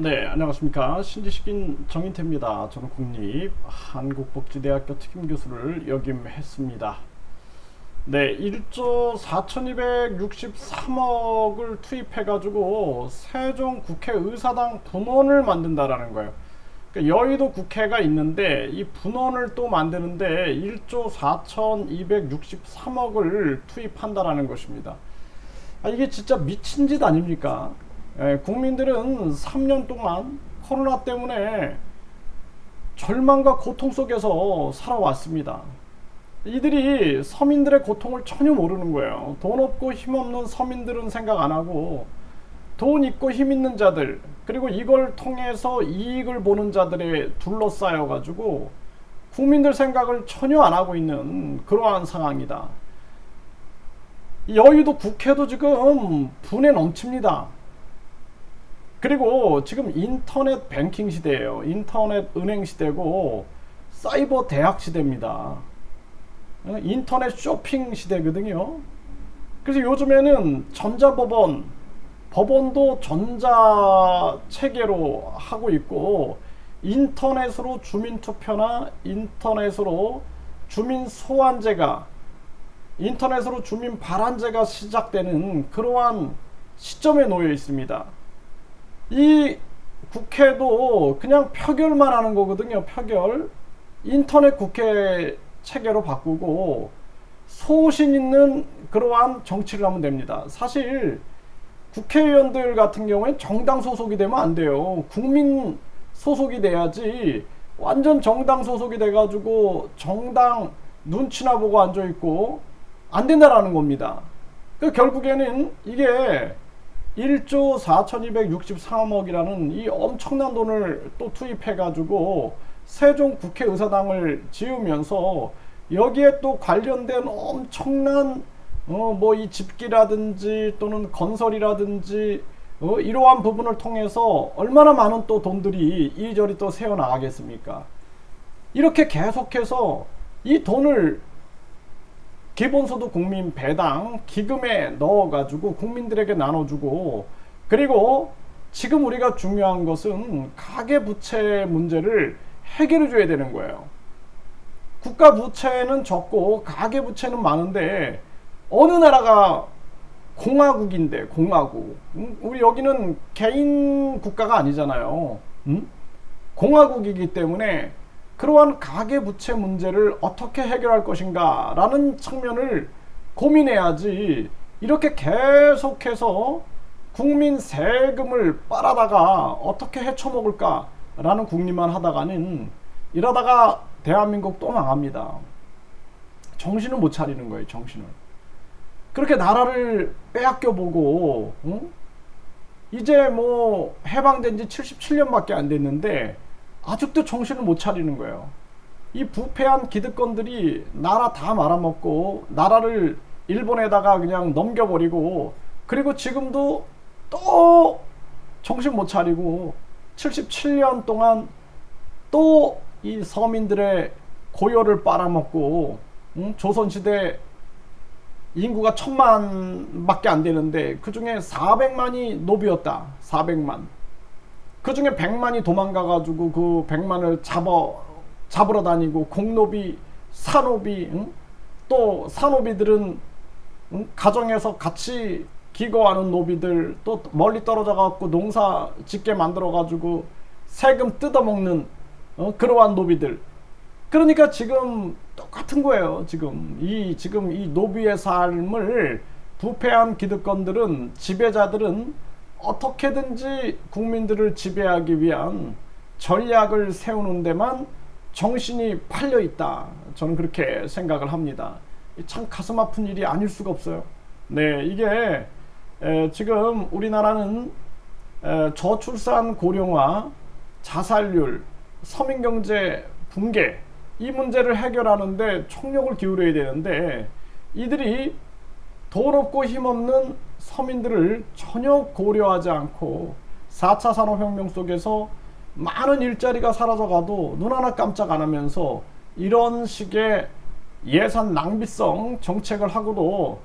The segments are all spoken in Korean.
네, 안녕하십니까. 신지식인 정인태입니다. 저는 국립 한국복지대학교 특임교수를 역임했습니다. 네, 1조 4263억을 투입해가지고 세종 국회의사당 분원을 만든다라는 거예요. 그러니까 여의도 국회가 있는데 이 분원을 또 만드는데 1조 4263억을 투입한다라는 것입니다. 아, 이게 진짜 미친 짓 아닙니까? 예, 국민들은 3년 동안 코로나 때문에 절망과 고통 속에서 살아왔습니다. 이들이 서민들의 고통을 전혀 모르는 거예요. 돈 없고 힘 없는 서민들은 생각 안 하고 돈 있고 힘 있는 자들 그리고 이걸 통해서 이익을 보는 자들에 둘러싸여 가지고 국민들 생각을 전혀 안 하고 있는 그러한 상황이다. 여의도 국회도 지금 분에 넘칩니다. 그리고 지금 인터넷 뱅킹 시대예요. 인터넷 은행 시대고 사이버 대학 시대입니다. 어, 인터넷 쇼핑 시대거든요. 그래서 요즘에는 전자법원, 법원도 전자 체계로 하고 있고 인터넷으로 주민 투표나 인터넷으로 주민 소환제가 인터넷으로 주민 발안제가 시작되는 그러한 시점에 놓여 있습니다. 이 국회도 그냥 표결만 하는 거거든요. 표결. 인터넷 국회 체계로 바꾸고 소신 있는 그러한 정치를 하면 됩니다. 사실 국회의원들 같은 경우에 정당 소속이 되면 안 돼요. 국민 소속이 돼야지 완전 정당 소속이 돼가지고 정당 눈치나 보고 앉아 있고 안 된다라는 겁니다. 그 결국에는 이게 1조 4,263억이라는 이 엄청난 돈을 또 투입해가지고 세종 국회의사당을 지으면서 여기에 또 관련된 엄청난 어 뭐 이 집기라든지 또는 건설이라든지 어 이러한 부분을 통해서 얼마나 많은 또 돈들이 이리저리 또 새어 나가겠습니까? 이렇게 계속해서 이 돈을 기본소득 국민 배당 기금에 넣어가지고 국민들에게 나눠주고 그리고 지금 우리가 중요한 것은 가계부채 문제를 해결해 줘야 되는 거예요. 국가 부채는 적고 가계 부채는 많은데 어느 나라가 공화국인데 공화국 음? 우리 여기는 개인 국가가 아니잖아요. 음? 공화국이기 때문에 그러한 가계 부채 문제를 어떻게 해결할 것인가 라는 측면을 고민해야지 이렇게 계속해서 국민 세금을 빨아다가 어떻게 헤쳐먹을까 라는 국리만 하다가는 이러다가 대한민국 또 망합니다. 정신을 못 차리는 거예요, 정신을. 그렇게 나라를 빼앗겨 보고, 응? 이제 뭐 해방된 지 77년밖에 안 됐는데, 아직도 정신을 못 차리는 거예요. 이 부패한 기득권들이 나라 다 말아먹고 나라를 일본에다가 그냥 넘겨버리고 그리고 지금도 또 정신 못 차리고 77년 동안 또 이 서민들의 고열을 빨아먹고 응? 조선시대 인구가 천만밖에 안 되는데 그 중에 400만이 노비였다. 400만. 그 중에 100만이 도망가가지고 그 100만을 잡아, 잡으러 다니고 공노비, 사노비, 응? 또 사노비들은 응? 가정에서 같이 기거하는 노비들 또 멀리 떨어져 갖고 농사 짓게 만들어 가지고 세금 뜯어먹는 어? 그러한 노비들 그러니까 지금 똑같은 거예요 지금 이 지금 이 노비의 삶을 부패한 기득권들은 지배자들은 어떻게든지 국민들을 지배하기 위한 전략을 세우는 데만 정신이 팔려 있다. 저는 그렇게 생각을 합니다. 참 가슴 아픈 일이 아닐 수가 없어요. 네, 이게 에, 지금 우리나라는 에, 저출산 고령화, 자살률, 서민경제 붕괴 이 문제를 해결하는데 총력을 기울여야 되는데 이들이 돈 없고 힘없는 서민들을 전혀 고려하지 않고 4차 산업혁명 속에서 많은 일자리가 사라져가도 눈 하나 깜짝 안 하면서 이런 식의 예산 낭비성 정책을 하고도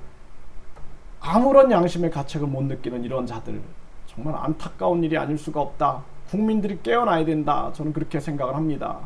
아무런 양심의 가책을 못 느끼는 이런 자들 정말 안타까운 일이 아닐 수가 없다. 국민들이 깨어나야 된다. 저는 그렇게 생각을 합니다.